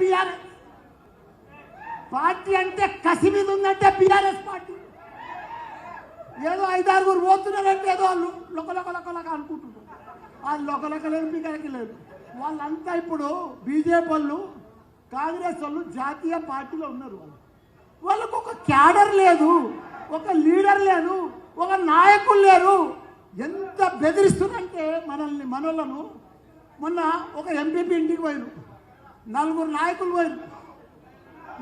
BRS. Party అంటే కసి మీద ఉందంటే బీఆర్ఎస్ పార్టీ. ఏదో ఐదారుగురు పోతున్నారంటే ఏదో వాళ్ళు లొకలొక అనుకుంటున్నారు. ఆ లొకలొక లేదు మీకలకి లేదు. వాళ్ళంతా ఇప్పుడు బీజేపీ వాళ్ళు కాంగ్రెస్ వాళ్ళు జాతీయ పార్టీలో ఉన్నారు వాళ్ళు. వాళ్ళకు ఒక క్యాడర్ లేదు ఒక లీడర్ లేదు ఒక నాయకులు లేరు. ఎంత బెదిరిస్తుందంటే మనల్ని మనలను మొన్న ఒక ఎంపీపీ ఇంటికి పోయినారు నలుగురు నాయకులు పోయారు.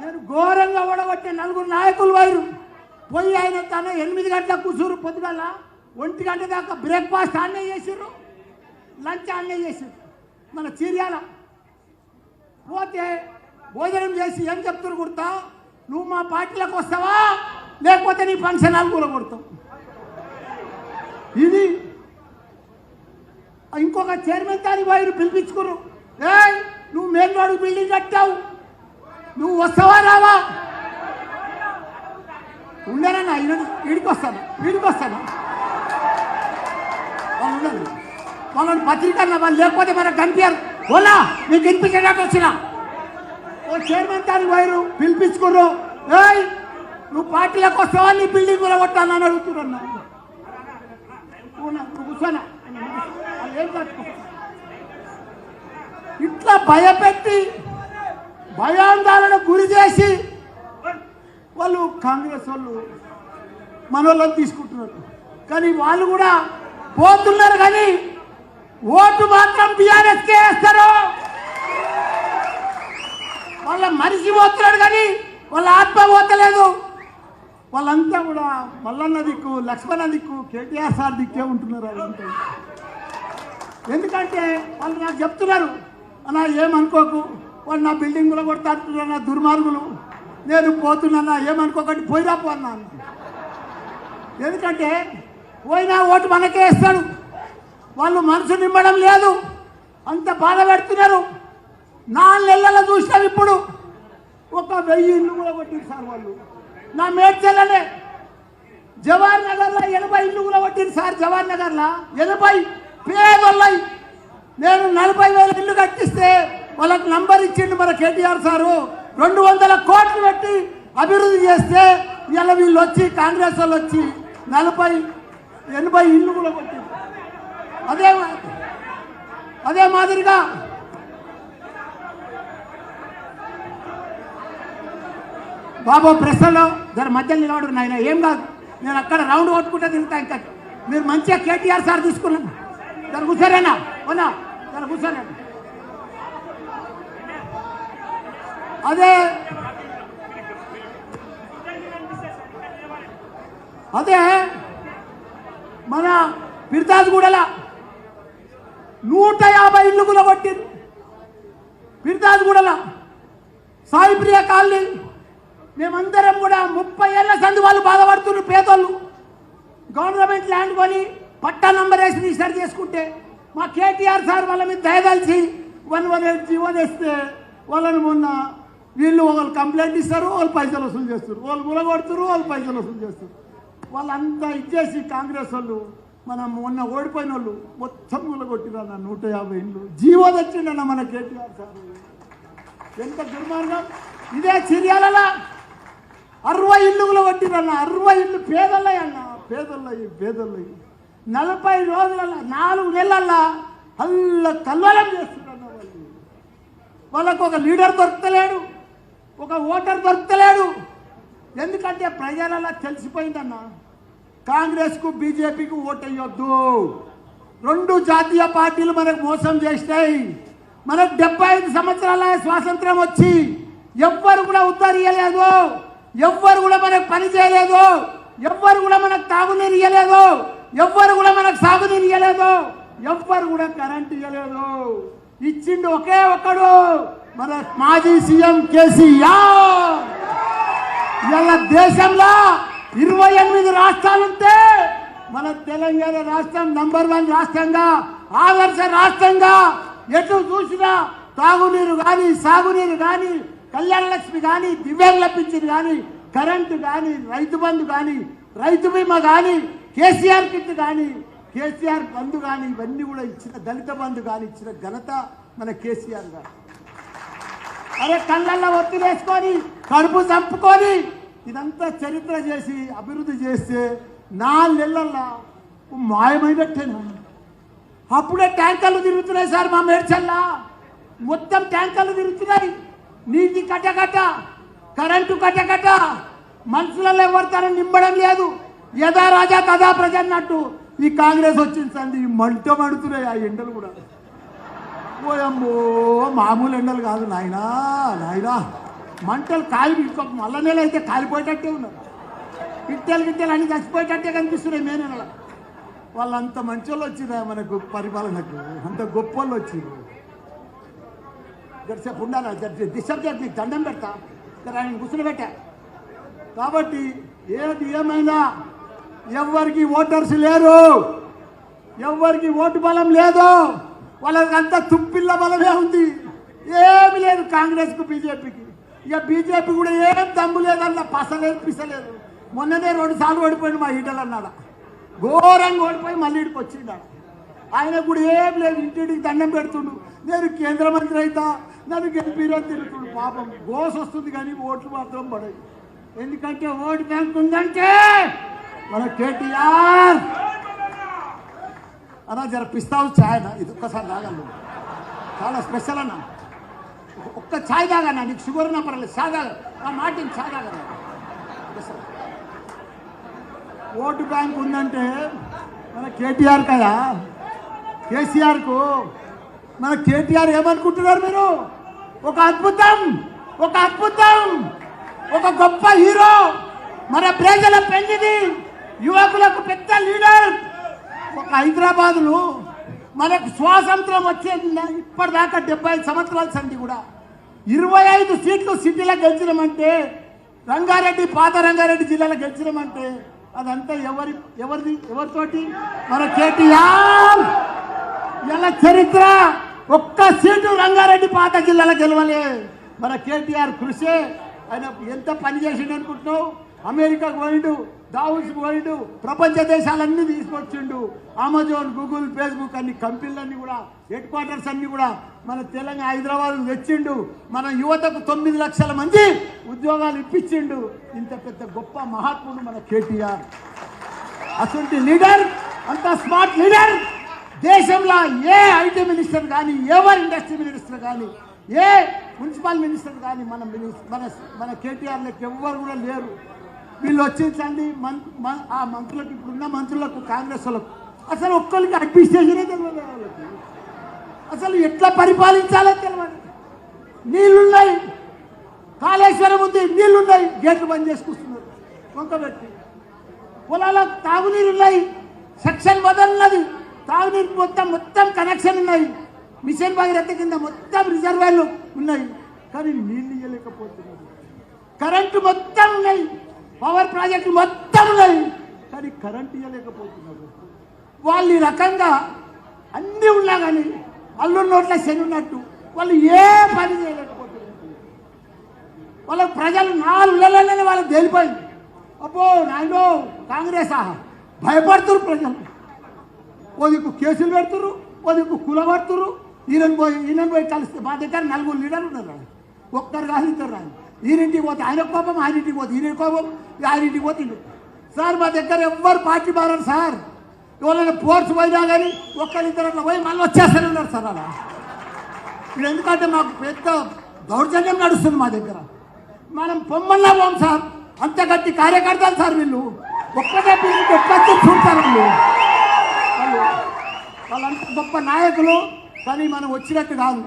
నేను ఘోరంగా ఓడగొట్టే నలుగురు నాయకులు పోయారు. పోయి ఆయన తన ఎనిమిది గంటల కూర్చురు పొద్దుగల ఒంటి గంట దాకా బ్రేక్ఫాస్ట్ ఆన్నే చేసిర్రు లంచ్ ఆన్నే చేసిర్రు. మన చీర్యాల పోతే భోజనం చేసి ఏం చెప్తున్నారు కుడతా నువ్వు మా పార్టీలకు వస్తావా? లేకపోతే నీ ఫంక్షన్ హాల్ కొడతావు. ఇది ఇంకొక చైర్మన్ దానికి వైరు పిలిపించుకున్నారు ఏయ్! నువ్వు మెయిన్ రోడ్ బిల్డింగ్ కట్టావు. నువ్వు వస్తావా రావా? ఉండరన్నా వీడికి వస్తాను వీడికి వస్తాను. వాళ్ళు ఉండరు. వాళ్ళని పత్రికల్లో వాళ్ళు లేకపోతే మనకు కనిపించారు. ఓలా నీకు వినిపించడానికి వచ్చిన. ఓ చైర్మన్ దాని వైరు పిలిపించుకుర్రు. ఏయ్ నువ్వు పార్టీలకు వస్తావా? నీ బిల్డింగ్ కూడా కొట్టాలని అడుగుతున్నా నువ్వు కూర్చోనా? ఏం కట్టుకో ఇట్లా భయపెట్టి భయాందోళన గురి చేసి వాళ్ళు కాంగ్రెస్ వాళ్ళు మన వాళ్ళని తీసుకుంటున్నారు. కానీ వాళ్ళు కూడా పోతున్నారు కానీ ఓటు మాత్రం బీఆర్ఎస్కే వేస్తారు. వాళ్ళ మనిషి పోతున్నాడు కానీ వాళ్ళ ఆత్మ పోతలేదు. వాళ్ళంతా కూడా మల్లన్న దిక్కు లక్ష్మణ దిక్కు కేటీఆర్ సార్ దిక్కే ఉంటున్నారు ఎందుకంటే వాళ్ళు నాకు చెప్తున్నారు అన్నా ఏమనుకోకు? వాళ్ళు నా బిల్డింగ్ కూడా కొడతారు నా దుర్మార్గులు. నేను పోతున్నా ఏమనుకోకండి పోయిరా పో ఎందుకంటే పోయినా ఓటు మనకే ఇస్తాడు. వాళ్ళు మనసు నిమ్మడం లేదు. అంత బాధ పెడుతున్నారు. నాలుగు నెలల్లో చూసినాం ఇప్పుడు. ఒక వెయ్యి ఇల్లు కూడా కొట్టిరు సార్ వాళ్ళు. నా మేడ్చెల్లనే జవహర్ నగర్లో ఎనభై ఇల్లు కూడా కొట్టిరు సార్ జవహర్ నగర్లో. ఎనభై పేదోళ్ళై నేను నలభై వేల ఇల్లు కట్టిస్తే వాళ్ళకి నంబర్ ఇచ్చిండు మన కేటీఆర్ సారు. రెండు వందల కోట్లు పెట్టి అభివృద్ధి చేస్తే ఇలా వీళ్ళు వచ్చి కాంగ్రెస్ వాళ్ళు వచ్చి నలభై ఎనభై ఇల్లు కూడా కొట్టింది అదే మా- అదే మాదిరిగా బాబు ప్రశ్నలో దాని మధ్యలో నిలబడు నాయన. ఏం కాదు. నేను అక్కడ రౌండ్ కొట్టుకుంటే తింటా ఇంకా. మీరు మంచిగా కేటీఆర్ సార్ తీసుకున్నాను. జర కూర్చోరేనా అవునా జర కూర్చోరే అదే. అదే. మన పిర్తాజ్గూడల నూట యాభై ఇల్లు కూడా కొట్టింది పిర్తాజ్గూడల సాయిప్రియ కాలనీ. మేమందరం కూడా ముప్పై ఏళ్ళ సందు వాళ్ళు బాధపడుతున్నారు పేదోళ్ళు. గవర్నమెంట్ ల్యాండ్ కొని పట్టా నంబర్ వేసి రిజిస్టర్ చేసుకుంటే మా కేటీఆర్ సార్ వాళ్ళ మీద దయదలిచి వన్ వన్ జీవో తెస్తే వాళ్ళని మొన్న వీళ్ళు వాళ్ళు కంప్లైంట్ ఇస్తారు వాళ్ళు పైసలు వసూలు చేస్తారు. వాళ్ళు గులగొడుతారు వాళ్ళు పైసలు వసూలు చేస్తారు. వాళ్ళంతా ఇచ్చేసి కాంగ్రెస్ వాళ్ళు మనం మొన్న ఓడిపోయిన వాళ్ళు మొత్తం గులగొట్టిరన్న నూట యాభై ఇల్లు జీవో తెచ్చిండన్న మన కేటీఆర్ సార్. ఎంత దుర్మార్గం. ఇదే చర్యాలలో అరవై ఇల్లు కూడా కొట్టిరన్న అరవై ఇల్లు పేదలయ్య అన్న పేదలయ్యి పేదలయ్యి నలభై రోజుల నాలుగు నెలల్లో అల్ల కల్వలం చేస్తున్నారు వాళ్ళు వాళ్ళకు ఒక లీడర్ దొరకలేడు ఒక ఓటర్ దొరకలేడు. ఎందుకంటే ప్రజలలో తెలిసిపోయిందన్న కాంగ్రెస్కు బీజేపీకి ఓటేయొద్దు రెండు జాతీయ పార్టీలు మనకు మోసం చేసినాయి. మనకు డెబ్బై ఐదు సంవత్సరాల స్వాతంత్రం వచ్చి ఎవ్వరు కూడా ఉద్ధరియలేదు ఎవ్వరు కూడా మనకు పని చేయలేదు. ఎవ్వరు కూడా మనకు తాగునీరు ఇయ్యలేదు. ఎవ్వరు కూడా మనకు సాగునీరు ఇవ్వలేదు ఎవ్వరు కూడా కరెంట్ ఇవ్వలేదు ఇచ్చిండు ఒకే ఒక్కడు. మన మాజీ సీఎం కేసీఆర్. ఇవాళ దేశంలో ఇరవై ఎనిమిది రాష్ట్రాలుంటే మన తెలంగాణ రాష్ట్రం నంబర్ వన్ రాష్ట్రంగా ఆదర్శ రాష్ట్రంగా ఎటు చూసినా తాగునీరు కానీ సాగునీరు కానీ కళ్యాణ లక్ష్మి కానీ దివ్యాంగుల పింఛన్ కానీ కరెంటు కానీ రైతు బంధు కానీ రైతు బీమా కానీ కేసీఆర్ కిట్ కానీ కేసీఆర్ బంధు కానీ ఇవన్నీ కూడా ఇచ్చిన దళిత బంధు కానీ ఇచ్చిన ఘనత మన కేసీఆర్ గారు. అరే కళ్ళల్లో ఒత్తిలేసుకొని కడుపు చంపుకొని ఇదంతా చరిత్ర చేసి అభివృద్ధి చేస్తే నాలుగు నెలల్లో మాయమైనట్టేనా? అప్పుడే ట్యాంకర్లు తిరుగుతున్నాయి సార్ మా మేడ్చల్లా. మొత్తం ట్యాంకర్లు తిరుగుతున్నాయి. నీటి కట్టకట్ట కరెంటు కట్టకట్ట మనుషులలో ఎవరితోనూ నింపడం లేదు. యథా రాజా తదా ప్రజ అన్నట్టు ఈ కాంగ్రెస్ వచ్చింది సంది మంట మడుతున్నాయి ఆ ఎండలు కూడా. ఓయమ్మో మామూలు ఎండలు కాదు నాయనా నాయనా. మంటలు కాలి ఇంకొక మల్ల నెల అయితే కాలిపోయేటట్టే ఉన్నారు గిట్టెలు గిట్టెలు అన్ని చచ్చిపోయేటట్టే కనిపిస్తున్నాయి మే నెల. వాళ్ళంత మంచి వాళ్ళు వచ్చిరా మనకు పరిపాలనకు? అంత గొప్ప వాళ్ళు వచ్చింది గడిసేపు ఉండాలా? జర డిస్టర్బ్ చేసి నీకు దండం పెడతా. ఇక్కడ ఆయన కూర్చుని పెట్టా. కాబట్టి ఏది ఏమైనా ఎవరికి ఓటర్స్ లేరు. ఎవరికి ఓటు బలం లేదు. వాళ్ళకంతా తుప్పిల్ల బలమే ఉంది. ఏమి లేదు కాంగ్రెస్కు బీజేపీకి. ఇక బీజేపీ కూడా ఏం దమ్ము లేదన్న పసలేదు పిసలేదు. మొన్ననే రెండు సార్లు ఓడిపోయింది మా ఈటలు అన్నాడు. ఘోరంగా ఓడిపోయి మళ్ళీ ఇడికి వచ్చిండు. ఆయన కూడా ఏం లేదు ఇంటింటికి దండం పెడుతుండు. నేను కేంద్ర మంత్రి అయితా నన్ను గెలిపిరో తిరుగుతుండు. పాపం గోస్ వస్తుంది కానీ ఓట్లు మాత్రం పడవు. ఎందుకంటే ఓటు బ్యాంక్ ఉందంటే మన కేటీఆర్! అన్నా జర పిస్తావు ఛాయ్ అన్న ఇది ఒక్కసారి తాగలను చాలా స్పెషల్ అన్న. ఒక్క ఛాయ్ తాగన్నా నీకు షుగర్ ఉన్నా పర్లేదు ఛాయ్ తాగ. ఆ మాట ఛాయ్ తాగన్నా ఓటు బ్యాంక్ ఉందంటే మన కేటీఆర్ కదా? కేసీఆర్కు? మన కేటీఆర్ ఏమనుకుంటున్నారు మీరు? ఒక అద్భుతం ఒక అద్భుతం ఒక గొప్ప హీరో మన ప్రజల పెళ్ళిది యువకులకు పెద్ద లీడర్. ఒక హైదరాబాదులో మనకు స్వాతంత్రం వచ్చేది ఇప్పటిదాకా డెబ్బై ఐదు సంవత్సరాల సంధి కూడా. ఇరవై ఐదు సీట్లు సిటీలో గెలిచినామంటే రంగారెడ్డి పాత రంగారెడ్డి జిల్లాలో గెలిచినామంటే అదంతా ఎవరి ఎవరిది ఎవరితోటి? మన కేటీఆర్. ఇలా చరిత్ర ఒక్క సీటు రంగారెడ్డి పాత జిల్లాలో గెలవలే. మన కేటీఆర్ కృషి. ఆయన ఎంత పని చేసిండు అనుకుంటున్నావు? అమెరికాకు పోయిండు దావుస్ పోయిండు ప్రపంచ దేశాలన్నీ తీసుకొచ్చిండు. అమెజాన్ గూగుల్ ఫేస్బుక్ అన్ని కంపెనీలన్నీ కూడా హెడ్ క్వార్టర్స్ అన్ని కూడా మన తెలంగాణ హైదరాబాద్ తెచ్చిండు. మన యువతకు తొమ్మిది లక్షల మంది ఉద్యోగాలు ఇప్పించిండు. ఇంత పెద్ద గొప్ప మహాత్ముడు మన కేటీఆర్. అటువంటి లీడర్ అంత స్మార్ట్ లీడర్ దేశంలో ఏ ఐటీ మినిస్టర్ కానీ ఎవరు ఇండస్ట్రీ మినిస్టర్ కానీ ఏ మున్సిపల్ మినిస్టర్ కానీ మన మినిస్- మన మన కేటీఆర్లకు ఎవ్వరు కూడా లేరు. వీళ్ళు వచ్చేసండి మం ఆ మంత్రులకు ఇప్పుడున్న మంత్రులకు కాంగ్రెస్ వాళ్ళకు. అసలు ఒక్కరికి అడ్మినిస్ట్రేషనే తెలియదు వాళ్ళకి. అసలు ఎట్లా పరిపాలించాలో తెలియదు నీళ్ళున్నాయి కాళేశ్వరం ఉంది నీళ్ళున్నాయి గేట్లు బంద్ చేసుకొస్తున్నారు. వంక పొలాలకు తాగునీరు ఉన్నాయి సెక్షన్ వదలన్నది తాగునీరు మొత్తం మొత్తం కనెక్షన్ ఉన్నాయి. మిషన్ భగీరథ కింద మొత్తం రిజర్వాయర్లు ఉన్నాయి. కానీ నీళ్ళు ఇవ్వలేకపోతున్నారు కరెంటు మొత్తం ఉన్నాయి. పవర్ ప్రాజెక్టులు మొత్తం ఉన్నాయి కానీ కరెంటు ఇవ్వలేకపోతున్నారు వాళ్ళు ఈ రకంగా అన్నీ ఉన్నా కానీ అల్లు నోట్ల శని ఉన్నట్టు వాళ్ళు ఏ పని చేయలేకపోతున్నారు. వాళ్ళ ప్రజలు నాలుగు నెలలనే వాళ్ళకి తేలిపోయింది. అబ్బో నాయనో కాంగ్రెస్? ఆహా భయపడుతురు ప్రజలు. ఓ దిక్కు కేసులు పెడుతురు ఓ దిక్కు కులబడుతురు ఈయన పోయి ఈయన పోయి కలిస్తే మా దగ్గర నలుగురు లీడర్లు ఉన్నారు. ఒక్కరు కాదు ఇద్దరు రాని ఈయనింటికి పోతే ఆయన కోపం ఆయన ఇంటికి పోతే ఈయన కోపం. ఆయన ఇంటికి సార్ మా దగ్గర ఎవ్వరు పార్టీ మారారు సార్. ఎవరైనా పోర్ట్స్ పోయినా కానీ ఒక్కరిద్దరు అట్లా పోయి మళ్ళీ వచ్చేస్తూనే ఉన్నారు సార్ అలా. ఇప్పుడు ఎందుకంటే మాకు పెద్ద దౌర్జన్యం నడుస్తుంది మా దగ్గర. మనం పొమ్మల్లా పోం సార్. అంత గట్టి కార్యకర్తలు సార్ వీళ్ళు. ఒక్కటే పిల్లలకి ఎట్లా చూస్తారు వీళ్ళు. వాళ్ళంత గొప్ప నాయకులు కానీ మనం వచ్చినట్టు కాదు.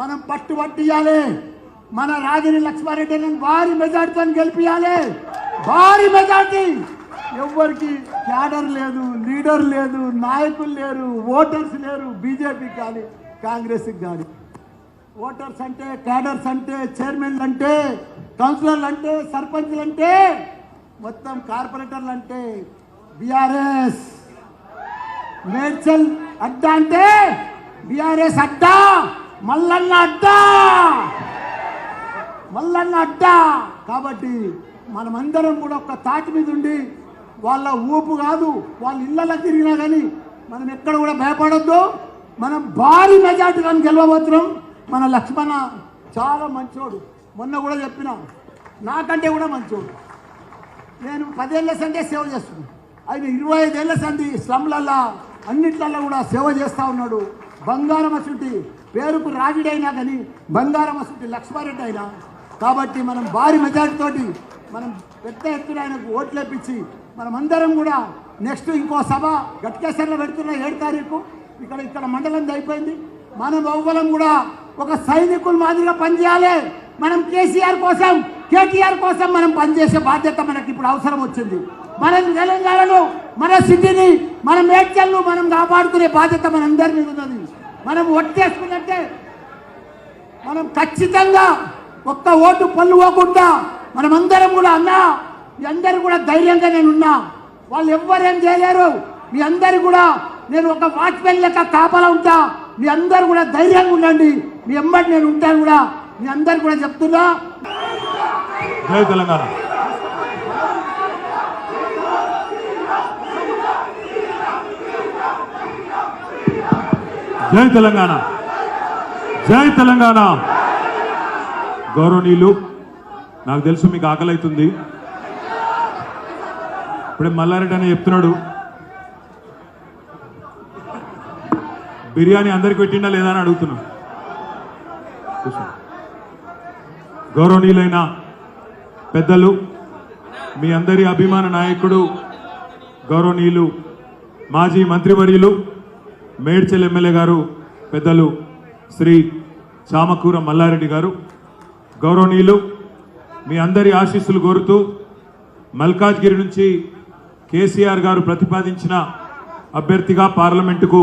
మనం పట్టు పట్టియాలి మన రాగిని లక్ష్మారెడ్డిని భారీ మెజార్టీతో గెలిపియాలి. భారీ మెజార్టీ. ఎవరికి క్యాడర్ లేదు లీడర్ లేదు నాయకులు లేరు ఓటర్స్ లేరు బీజేపీకి కానీ కాంగ్రెస్కి కానీ. ఓటర్స్ అంటే క్యాడర్స్ అంటే చైర్మన్లు అంటే కౌన్సిలర్లు అంటే సర్పంచ్లు అంటే మొత్తం కార్పొరేటర్లు అంటే బీఆర్ఎస్. మేడ్చల్ అడ్డా అంటే బీఆర్ఎస్ అడ్డా మల్లన్న అడ్డా. మల్లన్న అడ్డ కాబట్టి మనమందరం కూడా ఒక తాటి మీద ఉండి వాళ్ళ ఊపు కాదు వాళ్ళ ఇళ్ళలో తిరిగినా కానీ మనం ఎక్కడ కూడా భయపడద్దు. మనం భారీ మెజార్టీలను గెలవబోతున్నాం. మన లక్ష్మణ చాలా మంచోడు. మొన్న కూడా చెప్పిన నాకంటే కూడా మంచోడు. నేను పదేళ్ళ సంటే సేవ చేస్తున్నాను ఆయన ఇరవై ఐదేళ్ళ సంది స్లమ్లల్లా అన్నిట్లల్లో కూడా సేవ చేస్తూ ఉన్నాడు. బంగారం అసుంటి పేరుకు రాజుడైనా కానీ బంగారం అసుంటి లక్ష్మారెడ్డి అయినా కాబట్టి మనం భారీ మెజార్టీతోటి మనం పెద్ద ఎత్తున ఆయనకు ఓట్లు వేపించి మనం అందరం కూడా నెక్స్ట్ ఇంకో సభ గట్కేశ్వర్లో పెడుతున్న ఏడు తారీఖు. ఇక్కడ ఇక్కడ మండలం అయిపోయింది. మనం ఎవ్వరం కూడా ఒక సైనికుల మాదిరిగా పనిచేయాలి. మనం కేసీఆర్ కోసం కేటీఆర్ కోసం మనం పనిచేసే బాధ్యత మనకి ఇప్పుడు అవసరం వచ్చింది. మన తెలంగాణను మన సిటీని మన మేడ్చల్ను మనం కాపాడుకునే బాధ్యత మనందరి మీద ఉన్నది. మనం ఒట్టేసుకున్నట్టే మనం ఖచ్చితంగా ఒక్క ఓటు పళ్ళు పోకుండా మనమందరం కూడా అన్నా మీ అందరు కూడా ధైర్యంగా నేను ఉన్నా. వాళ్ళు ఎవ్వరేం చేయలేరు. మీ అందరు కూడా నేను ఒక వాచ్మెన్ లెక్క కాపలా ఉంటా. మీ అందరు కూడా ధైర్యంగా ఉండండి. మీ ఎమ్మటి నేను ఉంటాను కూడా మీ అందరు కూడా చెప్తున్నా. జై తెలంగాణ. జై తెలంగాణ. జై తెలంగాణ. గౌరవనీయులు నాకు తెలుసు మీకు ఆకలి అవుతుంది ఇప్పుడే మల్లారెడ్డి అని చెప్తున్నాడు. బిర్యానీ అందరికి పెట్టిండా లేదా అని అడుగుతున్నా. గౌరవనీయులైన పెద్దలు మీ అందరి అభిమాన నాయకుడు గౌరవనీయులు మాజీ మంత్రివర్యులు మేడ్చల్ ఎమ్మెల్యే గారు పెద్దలు శ్రీ చామకూర మల్లారెడ్డి గారు గౌరవనీయులు మీ అందరి ఆశీస్సులు కోరుతూ మల్కాజ్గిరి నుంచి కేసీఆర్ గారు ప్రతిపాదించిన అభ్యర్థిగా పార్లమెంటుకు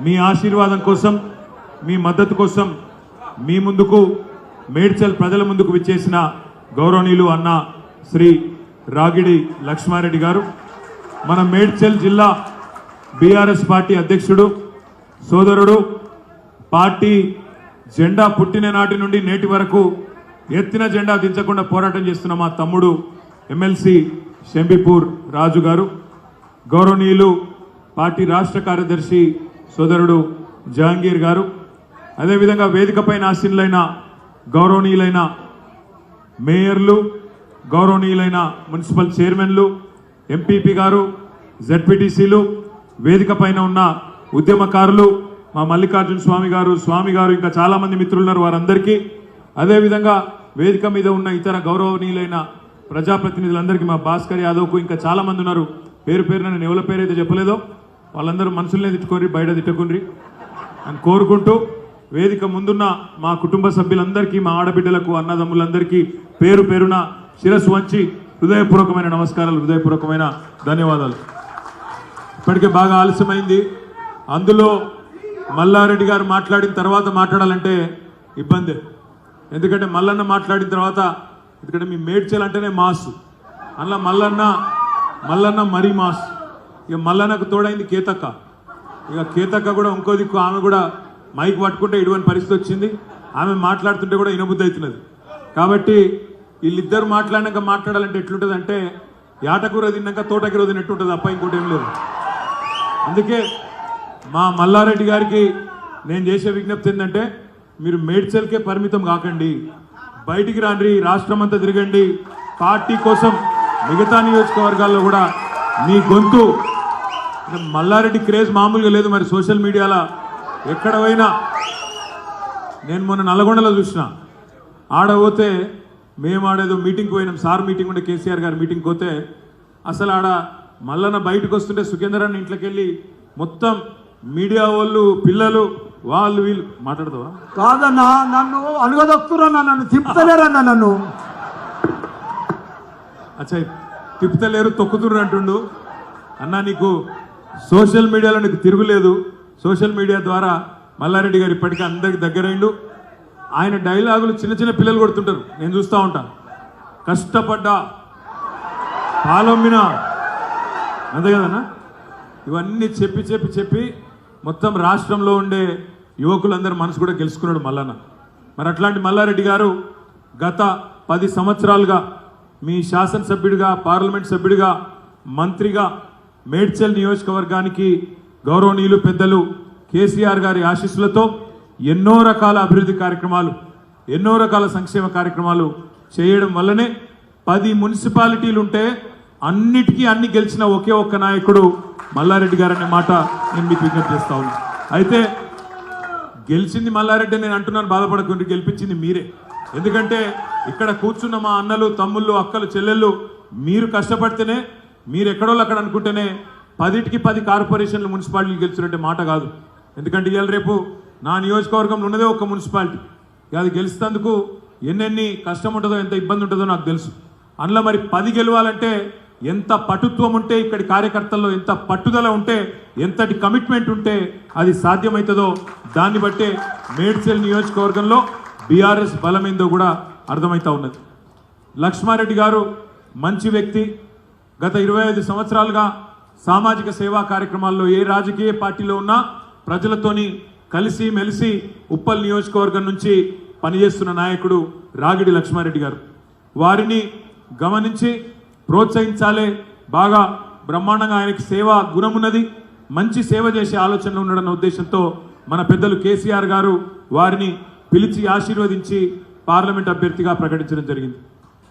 మీ ఆశీర్వాదం కోసం మీ మద్దతు కోసం మీ ముందుకు మేడ్చల్ ప్రజల ముందుకు విచ్చేసిన గౌరవనీయులు అన్న శ్రీ రాగిడి లక్ష్మారెడ్డి గారు మన మేడ్చల్ జిల్లా బీఆర్ఎస్ పార్టీ అధ్యక్షుడు సోదరుడు పార్టీ జెండా పుట్టిన నాటి నుండి నేటి వరకు ఎత్తిన జెండా దించకుండా పోరాటం చేస్తున్న మా తమ్ముడు ఎమ్మెల్సీ షంబిపూర్ రాజు గారు గౌరవనీయులు పార్టీ రాష్ట్ర కార్యదర్శి సోదరుడు జహాంగీర్ గారు అదేవిధంగా వేదికపైన ఆశీనులైన గౌరవనీయులైన మేయర్లు గౌరవనీయులైన మున్సిపల్ చైర్మన్లు ఎంపీపీ గారు జెడ్పీటీసీలు వేదికపైన ఉన్న ఉద్యమకారులు మా మల్లికార్జున స్వామి గారు స్వామి గారు ఇంకా చాలా మంది మిత్రులు ఉన్నారు వారందరికీ. అదేవిధంగా వేదిక మీద ఉన్న ఇతర గౌరవనీయులైన ప్రజాప్రతినిధులందరికీ మా భాస్కర్ యాదవ్కు ఇంకా చాలామంది ఉన్నారు. పేరు పేరున నేను ఎవరి పేరు అయితే చెప్పలేదో వాళ్ళందరూ మనుషులనే తిట్టుకోండి బయట తిట్టుకుని అని కోరుకుంటూ వేదిక ముందున్న మా కుటుంబ సభ్యులందరికీ మా ఆడబిడ్డలకు అన్నదమ్ములందరికీ పేరు పేరున శిరస్సు వంచి హృదయపూర్వకమైన నమస్కారాలు హృదయపూర్వకమైన ధన్యవాదాలు. ఇప్పటికే బాగా ఆలస్యమైంది. అందులో మల్లారెడ్డి గారు మాట్లాడిన తర్వాత మాట్లాడాలంటే ఇబ్బందే. ఎందుకంటే మల్లన్న మాట్లాడిన తర్వాత ఎందుకంటే మీ మేడ్చల్ అంటేనే మాస్. అందులో మల్లన్న మల్లన్న మరీ మాస్. ఇక మల్లన్నకు తోడైంది కేతక్క. ఇక కేతక్క కూడా ఇంకో దిక్కు ఆమె కూడా మైక్ పట్టుకుంటే ఇటువంటి పరిస్థితి వచ్చింది. ఆమె మాట్లాడుతుంటే కూడా ఇనబుద్ధి అవుతున్నది. కాబట్టి వీళ్ళిద్దరు మాట్లాడినాక మాట్లాడాలంటే ఎట్లుంటుంది అంటే యాటకూర తిన్నాక తోటకూర తిన్నట్టు ఉంటుంది తప్ప ఇంకోటి ఏం లేదు. అందుకే మా మల్లారెడ్డి గారికి నేను చేసే విజ్ఞప్తి ఏంటంటే మీరు మేడ్చల్కే పరిమితం కాకండి. బయటికి రాండి రాష్ట్రం అంతా తిరగండి. పార్టీ కోసం మిగతా నియోజకవర్గాల్లో కూడా మీ గొంతు. మల్లారెడ్డి క్రేజ్ మామూలుగా లేదు మరి సోషల్ మీడియాలో. ఎక్కడ పోయినా నేను మొన్న నల్గొండలో చూసిన. ఆడ పోతే మేము ఆడేదో మీటింగ్కి పోయినాం. సార్ మీటింగ్ ఉండే కేసీఆర్ గారి మీటింగ్కి పోతే అసలు ఆడ మల్లన్న బయటకు వస్తుంటే సుఖేందర్ ఇంట్లోకి వెళ్ళి మొత్తం మీడియా వాళ్ళు పిల్లలు వాళ్ళు వీళ్ళు మాట్లాడతావా? కాదన్నా నన్ను అలుగదొక్కురన్నా నన్ను తిప్పుతలేరన్నా నన్ను? అచ్చా తిప్పుతలేరు తొక్కుతుర్రు అంటుండు. అన్నా నీకు సోషల్ మీడియాలో నీకు తిరుగులేదు. సోషల్ మీడియా ద్వారా మల్లారెడ్డి గారు ఇప్పటికీ అందరికి దగ్గరైండు. ఆయన డైలాగులు చిన్న చిన్న పిల్లలు కొడుతుంటారు. నేను చూస్తూ ఉంటాను కష్టపడ్డా పాలొమ్మిన. అంతే కదన్నా? ఇవన్నీ చెప్పి చెప్పి చెప్పి మొత్తం రాష్ట్రంలో ఉండే యువకులందరూ మనసు కూడా గెలుచుకున్నాడు మల్లన్న. మరి అట్లాంటి మల్లారెడ్డి గారు గత పది సంవత్సరాలుగా మీ శాసనసభ్యుడిగా పార్లమెంట్ సభ్యుడిగా మంత్రిగా మేడ్చల్ నియోజకవర్గానికి గౌరవనీయులు పెద్దలు కేసీఆర్ గారి ఆశీస్సులతో ఎన్నో రకాల అభివృద్ధి కార్యక్రమాలు ఎన్నో రకాల సంక్షేమ కార్యక్రమాలు చేయడం వల్లనే పది మున్సిపాలిటీలు ఉంటే అన్నిటికీ అన్ని గెలిచిన ఒకే ఒక్క నాయకుడు మల్లారెడ్డి గారనే మాట నేను మీకు విజ్ఞప్తి చేస్తా ఉన్నాను అయితే గెలిచింది మల్లారెడ్డి నేను అంటున్నాను బాధపడకుండా గెలిపించింది మీరే. ఎందుకంటే ఇక్కడ కూర్చున్న మా అన్నలు తమ్ముళ్ళు అక్కలు చెల్లెళ్ళు మీరు కష్టపడితేనే మీరు ఎక్కడోళ్ళు అక్కడ అనుకుంటేనే పదిటికి పది కార్పొరేషన్లు మున్సిపాలిటీలు గెలిచినట్టే మాట కాదు. ఎందుకంటే ఇవాళ రేపు నా నియోజకవర్గంలో ఉన్నదే ఒక మున్సిపాలిటీ. అది గెలిచినందుకు ఎన్నెన్ని కష్టం ఉంటుందో ఎంత ఇబ్బంది ఉంటుందో నాకు తెలుసు. అందులో మరి పది గెలవాలంటే ఎంత పటుత్వం ఉంటే ఇక్కడి కార్యకర్తల్లో ఎంత పట్టుదల ఉంటే ఎంతటి కమిట్మెంట్ ఉంటే అది సాధ్యమవుతుందో దాన్ని బట్టే మేడ్చల్ నియోజకవర్గంలో బీఆర్ఎస్ బలమైందో కూడా అర్థమవుతా ఉన్నది. లక్ష్మారెడ్డి గారు మంచి వ్యక్తి. గత ఇరవై ఐదు సంవత్సరాలుగా సామాజిక సేవా కార్యక్రమాల్లో ఏ రాజకీయ పార్టీలో ఉన్నా ప్రజలతోని కలిసి మెలిసి ఉప్పల్ నియోజకవర్గం నుంచి పనిచేస్తున్న నాయకుడు రాగిడి లక్ష్మారెడ్డి గారు. వారిని గమనించి ప్రోత్సహించాలే. బాగా బ్రహ్మాండంగా ఆయనకి సేవా గుణమున్నది. మంచి సేవ చేసే ఆలోచనలు ఉండడం ఉద్దేశంతో మన పెద్దలు కేసీఆర్ గారు వారిని పిలిచి ఆశీర్వదించి పార్లమెంట్ అభ్యర్థిగా ప్రకటించడం జరిగింది.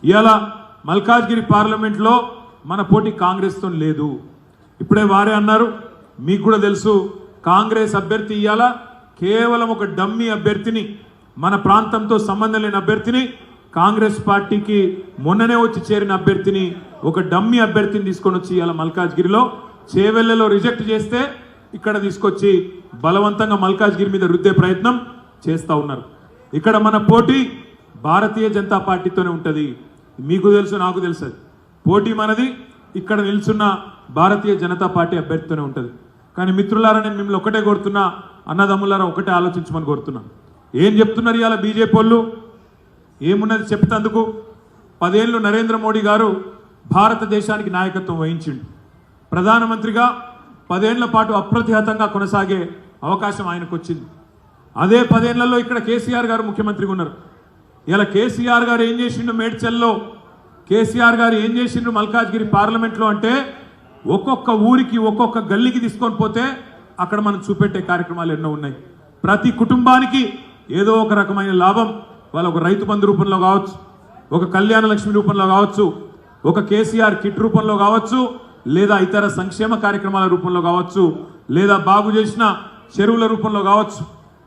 ఇవాళ మల్కాజ్గిరి పార్లమెంట్లో మన పోటీ కాంగ్రెస్తో లేదు. ఇప్పుడే వారే అన్నారు మీకు కూడా తెలుసు కాంగ్రెస్ అభ్యర్థి ఇవాళ కేవలం ఒక డమ్మీ అభ్యర్థిని మన ప్రాంతంతో సంబంధం లేని అభ్యర్థిని కాంగ్రెస్ పార్టీకి మొన్ననే వచ్చి చేరిన అభ్యర్థిని ఒక డమ్మీ అభ్యర్థిని తీసుకొని వచ్చి ఇవాళ మల్కాజ్గిరిలో చేవెళ్ళలో రిజెక్ట్ చేస్తే ఇక్కడ తీసుకొచ్చి బలవంతంగా మల్కాజ్గిరి మీద రుద్దే ప్రయత్నం చేస్తూ ఉన్నారు. ఇక్కడ మన పోటీ భారతీయ జనతా పార్టీతోనే ఉంటుంది. మీకు తెలుసు నాకు తెలుసు. పోటీ మనది ఇక్కడ నిల్చున్న భారతీయ జనతా పార్టీ అభ్యర్థితోనే ఉంటుంది. కానీ మిత్రులారా నేను మిమ్మల్ని ఒకటే కోరుతున్నా అన్నదమ్ములారా ఒకటే ఆలోచించమని కోరుతున్నా. ఏం చెప్తున్నారు ఇవాళ బీజేపీ వాళ్ళు? ఏమున్నది చెప్తందుకు? పదేళ్ళు నరేంద్ర మోడీ గారు భారతదేశానికి నాయకత్వం వహించిండు. ప్రధానమంత్రిగా పదేళ్ళ పాటు అప్రతిహతంగా కొనసాగే అవకాశం ఆయనకు వచ్చింది అదే పదేళ్ళలో ఇక్కడ కేసీఆర్ గారు ముఖ్యమంత్రిగా ఉన్నారు. ఇలా కేసీఆర్ గారు ఏం చేసిండు మేడ్చల్లో? కేసీఆర్ గారు ఏం చేసిండ్రు మల్కాజ్గిరి పార్లమెంట్లో అంటే ఒక్కొక్క ఊరికి ఒక్కొక్క గల్లీకి తీసుకొని పోతే అక్కడ మనం చూపెట్టే కార్యక్రమాలు ఎన్నో ఉన్నాయి. ప్రతి కుటుంబానికి ఏదో ఒక రకమైన లాభం. వాళ్ళ ఒక రైతు బంధు రూపంలో కావచ్చు ఒక కళ్యాణ లక్ష్మి రూపంలో కావచ్చు ఒక కేసీఆర్ కిట్ రూపంలో కావచ్చు లేదా ఇతర సంక్షేమ కార్యక్రమాల రూపంలో కావచ్చు లేదా బాగు చేసిన చెరువుల రూపంలో కావచ్చు.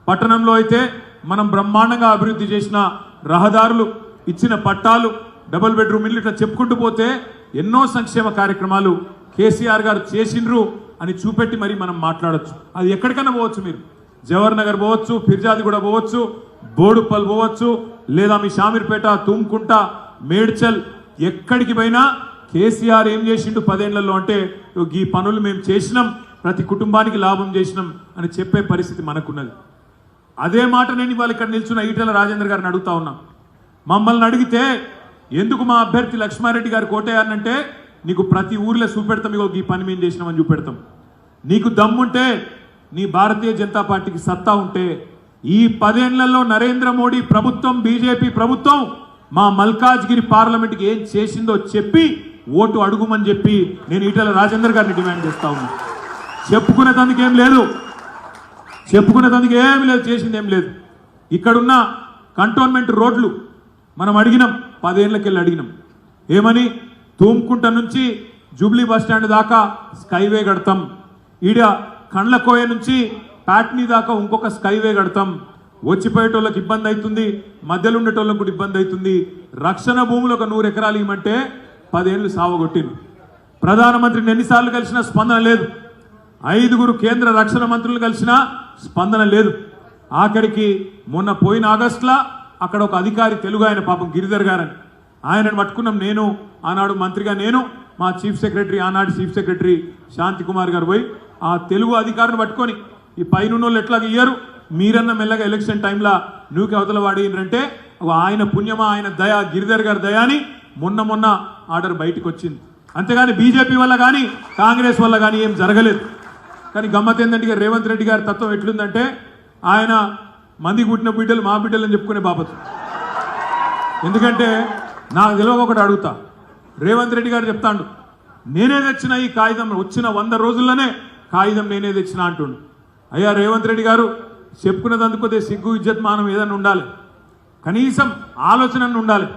పట్టణంలో అయితే మనం బ్రహ్మాండంగా అభివృద్ధి చేసిన రహదారులు ఇచ్చిన పట్టాలు డబుల్ బెడ్రూమ్ ఇల్లు ఇట్లా చెప్పుకుంటూ పోతే ఎన్నో సంక్షేమ కార్యక్రమాలు కేసీఆర్ గారు చేసిండ్రు అని చూపెట్టి మరి మనం మాట్లాడచ్చు. అది ఎక్కడికైనా పోవచ్చు మీరు. జవహర్ నగర్ పోవచ్చు ఫిర్జాది కూడా పోవచ్చు బోడుపల్ పోవచ్చు లేదా మీ షామీర్పేట తుమ్కుంట మేడ్చల్ ఎక్కడికి పోయినా కేసీఆర్ ఏం చేసిండు పదేళ్ళలో అంటే ఈ పనులు మేము చేసినాం ప్రతి కుటుంబానికి లాభం చేసినాం అని చెప్పే పరిస్థితి మనకున్నది. అదే మాట నేను ఇవాళ ఇక్కడ నిల్చున్న ఈటెల రాజేంద్ర గారిని అడుగుతా ఉన్నా. మమ్మల్ని అడిగితే ఎందుకు మా అభ్యర్థి లక్ష్మారెడ్డి గారు కోటేయాలంటే నీకు ప్రతి ఊర్లో చూపెడతాం ఇగో ఈ పని మేము చేసినామని చూపెడతాం. నీకు దమ్ముంటే నీ భారతీయ జనతా పార్టీకి సత్తా ఉంటే ఈ పదేళ్ళలో నరేంద్ర మోడీ ప్రభుత్వం బీజేపీ ప్రభుత్వం మా మల్కాజ్గిరి పార్లమెంట్కి ఏం చేసిందో చెప్పి ఓటు అడుగుమని చెప్పి నేను ఈటల రాజేందర్ గారిని డిమాండ్ చేస్తా ఉన్నా. చెప్పుకునేందుకు ఏం లేదు. చెప్పుకునేందుకు ఏం లేదు చేసింది ఏం లేదు. ఇక్కడున్న కంటోన్మెంట్ రోడ్లు మనం అడిగినాం పదేళ్ళకెళ్ళి అడిగినాం. ఏమని? తూమ్కుంట నుంచి జూబ్లీ బస్ స్టాండ్ దాకా స్కైవే కడతాం. ఈడ కండ్లకోయ నుంచి ప్యాట్నీ దాకా ఇంకొక స్కైవే కడతాం. వచ్చిపోయేటోళ్ళకి ఇబ్బంది అవుతుంది మధ్యలో ఉండేటోళ్ళకి కూడా ఇబ్బంది అవుతుంది. రక్షణ భూములు ఒక నూరు ఎకరాలు ఇవ్వమంటే పదేళ్ళు సావగొట్టింది ప్రధానమంత్రిని ఎన్నిసార్లు కలిసినా స్పందన లేదు. ఐదుగురు కేంద్ర రక్షణ మంత్రులు కలిసినా స్పందన లేదు. ఆఖరికి మొన్న పోయిన ఆగస్టులా అక్కడ ఒక అధికారి తెలుగు ఆయన పాపం గిరిధర్ గారని. ఆయనను పట్టుకున్నాం నేను ఆనాడు మంత్రిగా నేను మా చీఫ్ సెక్రటరీ ఆనాడు చీఫ్ సెక్రటరీ శాంతి కుమార్ గారు పోయి ఆ తెలుగు అధికారిని పట్టుకొని ఈ పైన వాళ్ళు ఎట్లా ఇయ్యరు? మీరన్న మెల్లగా ఎలక్షన్ టైంలో నూకి అవతల వాడేంటంటే ఆయన పుణ్యమా ఆయన దయా గిరిధర్ గారి దయాని మొన్న మొన్న ఆర్డర్ బయటకు వచ్చింది అంతేగాని బీజేపీ వల్ల కానీ కాంగ్రెస్ వల్ల కానీ ఏం జరగలేదు. కానీ గమ్మత్ ఏంటంటే రేవంత్ రెడ్డి గారి తత్వం ఎట్లుందంటే ఆయన మంది కుట్టిన బిడ్డలు మా బిడ్డలు అని చెప్పుకునే బాపతు. ఎందుకంటే నాకు తెలియక ఒకటి అడుగుతా. రేవంత్ రెడ్డి గారు చెప్తాండు నేనే తెచ్చిన ఈ కాగితం వచ్చిన వంద రోజుల్లోనే కాగితం నేనే తెచ్చిన అంటుండు. అయ్యా రేవంత్ రెడ్డి గారు చెప్పుకున్నది సిగ్గు ఇజ్జత్ మానం ఏదైనా ఉండాలి. కనీసం ఆలోచన ఉండాలి.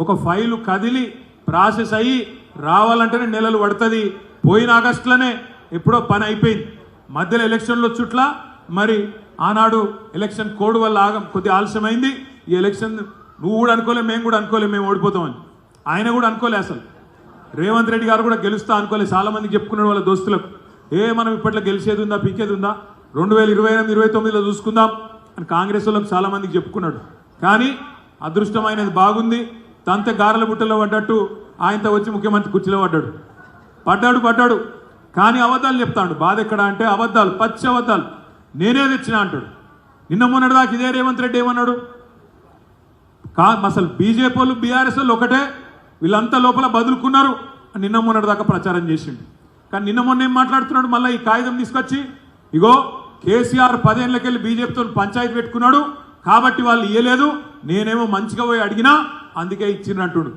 ఒక ఫైలు కదిలి ప్రాసెస్ అయ్యి రావాలంటేనే నెలలు పడుతుంది. పోయిన ఆగస్టులోనే ఎప్పుడో పని అయిపోయింది. మధ్యలో ఎలక్షన్లు చుట్ల మరి ఆనాడు ఎలక్షన్ కోడ్ వల్ల ఆగం కొద్ది ఆలస్యమైంది. ఈ ఎలక్షన్ నువ్వు కూడా అనుకోలే మేము కూడా అనుకోలే మేము ఓడిపోతామని. ఆయన కూడా అనుకోలే అసలు. రేవంత్ రెడ్డి గారు కూడా గెలుస్తా అనుకోలేదు చాలామంది చెప్పుకున్నాడు వాళ్ళ దోస్తులకు. ఏ మనం ఇప్పట్లో గెలిచేది ఉందా పీకేది ఉందా? రెండు వేల ఇరవై ఎనిమిది ఇరవై తొమ్మిదిలో చూసుకుందాం అని కాంగ్రెస్ వాళ్ళకి చాలామందికి చెప్పుకున్నాడు. కానీ అదృష్టమైనది బాగుంది. తంత గారెల బుట్టలో పడ్డట్టు ఆయనతో వచ్చి ముఖ్యమంత్రి కుర్చీలో పడ్డాడు. పడ్డాడు పడ్డాడు. కానీ అబద్ధాలు చెప్తాడు. బాధ ఎక్కడ అంటే అబద్ధాలు పచ్చి అబద్ధాలు. నేనే తెచ్చినా అంటాడు. నిన్న మొన్నటి దాకా ఇదే రేవంత్ రెడ్డి ఏమన్నాడు? కా అసలు బీజేపీ వాళ్ళు బీఆర్ఎస్ వాళ్ళు ఒకటే. వీళ్ళంతా లోపల బదులుకున్నారు. నిన్న మొన్నటి దాకా ప్రచారం చేసిండు. కానీ నిన్న మొన్న ఏం మాట్లాడుతున్నాడు? మళ్ళీ ఈ కాగితం తీసుకొచ్చి ఇగో కేసీఆర్ పదేళ్ళకెళ్ళి బీజేపీతో పంచాయతీ పెట్టుకున్నాడు. కాబట్టి వాళ్ళు ఇయ్యలేదు. నేనేమో మంచిగా పోయి అడిగినా అందుకే ఇచ్చినట్టుడు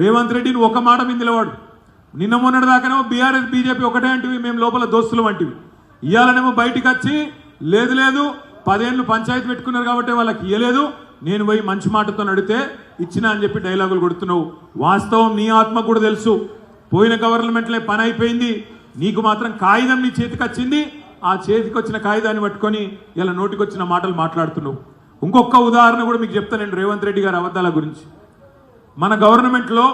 రేవంత్ రెడ్డి నువ్వు ఒక మాట మీద నిన్న మొన్నటి దాకానేమో బీఆర్ఎస్ బీజేపీ ఒకటే అంటివి మేము లోపల దోస్తులు వంటివి ఇవ్వాలనేమో బయటికి వచ్చి లేదు లేదు పదేళ్ళు పంచాయతీ పెట్టుకున్నారు కాబట్టి వాళ్ళకి ఇయ్యలేదు. నేను పోయి మంచి మాటతో నడితే ఇచ్చిన అని చెప్పి డైలాగులు కొడుతున్నావు. వాస్తవం నీ ఆత్మ కూడా తెలుసు. పోయిన గవర్నమెంట్లో పని అయిపోయింది. నీకు మాత్రం కాగితం నీ చేతికి వచ్చింది. ఆ చేతికి వచ్చిన కాగితాన్ని పట్టుకొని ఇలా నోటికి వచ్చిన మాటలు మాట్లాడుతున్నావు. ఇంకొక ఉదాహరణ కూడా మీకు చెప్తానండి రేవంత్ రెడ్డి గారి అబద్ధాల గురించి. మన గవర్నమెంట్లో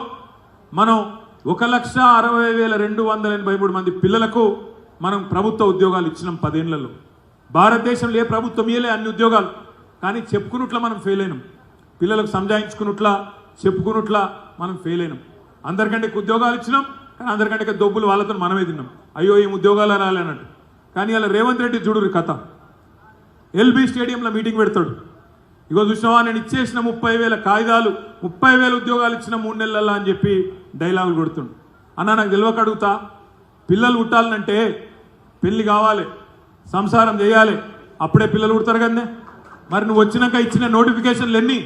మనం ఒక లక్ష అరవై వేల రెండు వందల ఎనభై మూడు మంది పిల్లలకు మనం ప్రభుత్వ ఉద్యోగాలు ఇచ్చినాం పదేళ్ళలో భారతదేశంలో ఏ ప్రభుత్వం ఇయలే అన్ని ఉద్యోగాలు. కానీ చెప్పుకున్నట్ల మనం ఫెయిల్ అయినాం. పిల్లలకు సంజాయించుకున్నట్ల చెప్పుకున్నట్ల మనం ఫెయిల్ అయినాం. అందరికంటే ఉద్యోగాలు ఇచ్చినాం కానీ అందరికంటే దొబ్బులు వాళ్ళతో మనమే తిన్నాం. అయ్యో ఏం ఉద్యోగాలు రాలేనట్టు కానీ అలా రేవంత్ రెడ్డి చూడురు కథ. ఎల్బీ స్టేడియంలో మీటింగ్ పెడతాడు. ఇగో చూసినావా? నేను ఇచ్చేసిన ముప్పై వేల కాగితాలు ముప్పై వేల ఉద్యోగాలు ఇచ్చిన మూడు నెలల్లో అని చెప్పి డైలాగులు కొడుతుండు. అన్న నాకు తెలియక అడుగుతా. పిల్లలు పుట్టాలంటే పెళ్ళి కావాలి సంసారం చేయాలి. అప్పుడే పిల్లలు పుడతారు కదే మరి నువ్వు వచ్చినాక ఇచ్చిన నోటిఫికేషన్లు ఎన్ని?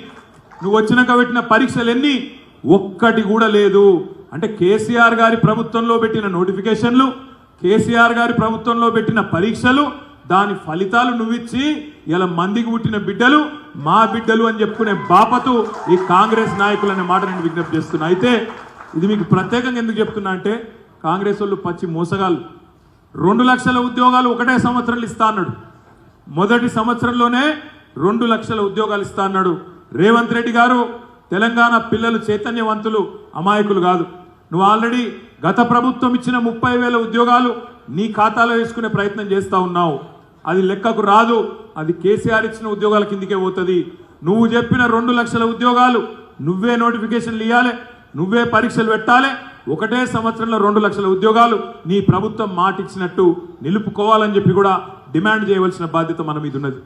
నువ్వు వచ్చినాక పెట్టిన పరీక్షలు ఎన్ని? ఒక్కటి కూడా లేదు. అంటే కేసీఆర్ గారి ప్రభుత్వంలో పెట్టిన నోటిఫికేషన్లు కేసీఆర్ గారి ప్రభుత్వంలో పెట్టిన పరీక్షలు దాని ఫలితాలు నువ్విచ్చి ఇలా మందికి పుట్టిన బిడ్డలు మా బిడ్డలు అని చెప్పుకునే బాపతు ఈ కాంగ్రెస్ నాయకులు అనే మాట నేను విజ్ఞప్తి చేస్తున్నా. అయితే ఇది మీకు ప్రత్యేకంగా ఎందుకు చెప్తున్నా అంటే కాంగ్రెస్ వాళ్ళు పచ్చి మోసగాళ్ళు. రెండు లక్షల ఉద్యోగాలు ఒకటే సంవత్సరంలో ఇస్తా అన్నాడు. మొదటి సంవత్సరంలోనే రెండు లక్షల ఉద్యోగాలు ఇస్తా అన్నాడు. రేవంత్ రెడ్డి గారు తెలంగాణ పిల్లలు చైతన్యవంతులు అమాయకులు కాదు. నువ్వు ఆల్రెడీ గత ప్రభుత్వం ఇచ్చిన ముప్పై వేల ఉద్యోగాలు నీ ఖాతాలో వేసుకునే ప్రయత్నం చేస్తా ఉన్నావు. అది లెక్కకు రాదు. అది కేసీఆర్ ఇచ్చిన ఉద్యోగాల కిందికే పోతుంది. నువ్వు చెప్పిన రెండు లక్షల ఉద్యోగాలు నువ్వే నోటిఫికేషన్లు ఇవ్వాలి నువ్వే పరీక్షలు పెట్టాలి. ఒకటే సంవత్సరంలో రెండు లక్షల ఉద్యోగాలు నీ ప్రభుత్వం మాట ఇచ్చినట్టు నిలుపుకోవాలని చెప్పి కూడా డిమాండ్ చేయవలసిన బాధ్యత మన మీద ఉన్నది.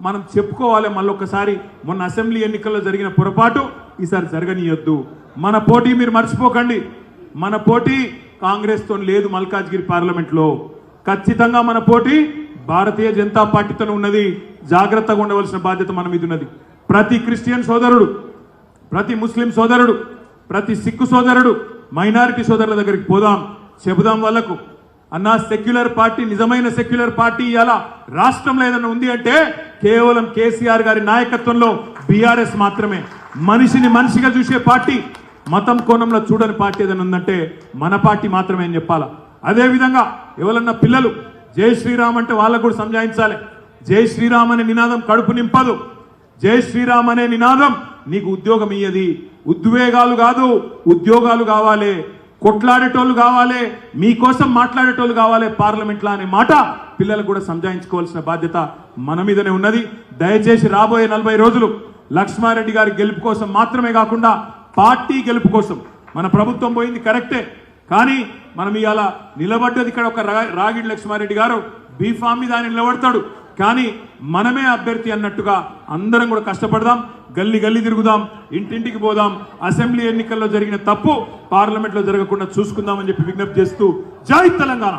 మనం చెప్పుకోవాలి మళ్ళొక్కసారి మొన్న అసెంబ్లీ ఎన్నికల్లో జరిగిన పొరపాటు ఈసారి జరగనీయొద్దు. మన పోటీ మీరు మర్చిపోకండి. మన పోటీ కాంగ్రెస్తో లేదు మల్కాజ్గిరి పార్లమెంట్లో. ఖచ్చితంగా మన పోటీ భారతీయ జనతా పార్టీతో ఉన్నది జాగ్రత్తగా ఉండవలసిన బాధ్యత మన మీద ఉన్నది. ప్రతి క్రిస్టియన్ సోదరుడు ప్రతి ముస్లిం సోదరుడు ప్రతి సిక్కు సోదరుడు మైనారిటీ సోదరుల దగ్గరికి పోదాం. చెబుదాం వాళ్ళకు అన్నా సెక్యులర్ పార్టీ నిజమైన సెక్యులర్ పార్టీ ఇలా రాష్ట్రంలో ఏదైనా ఉంది అంటే కేవలం కేసీఆర్ గారి నాయకత్వంలో బీఆర్ఎస్ మాత్రమే. మనిషిని మనిషిగా చూసే పార్టీ మతం కోణంలో చూడని పార్టీ ఏదైనా ఉందంటే మన పార్టీ మాత్రమే అని చెప్పాలా? అదే విధంగా ఎవరన్నా పిల్లలు జై శ్రీరామ్ అంటే వాళ్ళకు కూడా సంజాయించాలి. జై శ్రీరామ్ అనే నినాదం కడుపు నింపదు. జై శ్రీరామ్ అనే నినాదం నీకు ఉద్యోగం ఇయ్యది. ఉద్వేగాలు కాదు ఉద్యోగాలు కావాలి. కొట్లాడేటోళ్ళు కావాలి మీకోసం మాట్లాడేటోళ్ళు కావాలి పార్లమెంట్లో అనే మాట పిల్లలకు కూడా సంజాయించుకోవాల్సిన బాధ్యత మన మీదనే ఉన్నది. దయచేసి రాబోయే నలభై రోజులు లక్ష్మారెడ్డి గారి గెలుపు కోసం మాత్రమే కాకుండా పార్టీ గెలుపు కోసం. మన ప్రభుత్వం పోయింది కరెక్టే. కానీ మనం ఇవాళ నిలబడ్డది ఇక్కడ ఒక రా- రాగిడి లక్ష్మారెడ్డి గారు బీఫామ్ మీద ఆయన నిలబడతాడు. కానీ మనమే అభ్యర్థి అన్నట్టుగా అందరం కూడా కష్టపడదాం గల్లీ గల్లీ తిరుగుదాం ఇంటింటికి పోదాం అసెంబ్లీ ఎన్నికల్లో జరిగిన తప్పు పార్లమెంట్లో జరగకుండా చూసుకుందామని చెప్పి విజ్ఞప్తి చేస్తూ జై తెలంగాణ!